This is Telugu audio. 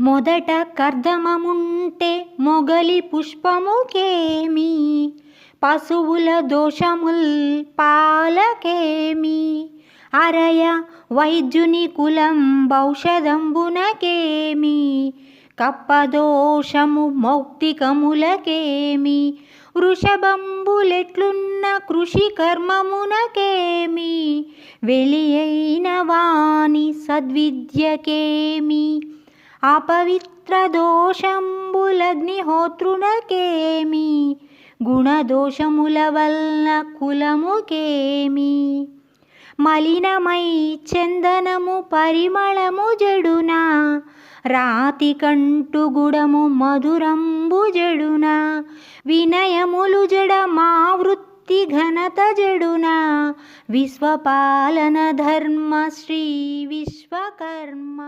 మొదట కర్దమముంటే మొగలి పుష్పముకేమి? పశువుల దోషముల్ పాలకేమి? అరయ వైద్యుని కులం భౌషదంబునకేమి కప్పదోషము మౌక్తికములకేమి? వృషభంబులెట్లున్న కృషి కర్మమునకేమి వెలియైన వాణి సద్విద్యకేమి? అపవిత్రదోషంబులగ్నిహోత్రునకేమి? గుణదోషముల వల్ల కులముకేమి? మలినమై చందనము పరిమళము జడునా రాతి కంటు గుడము మధురంబు జడునా వినయములు జడ మా వృత్తి ఘనత జడునా విశ్వపాలన ధర్మ శ్రీ విశ్వకర్మ.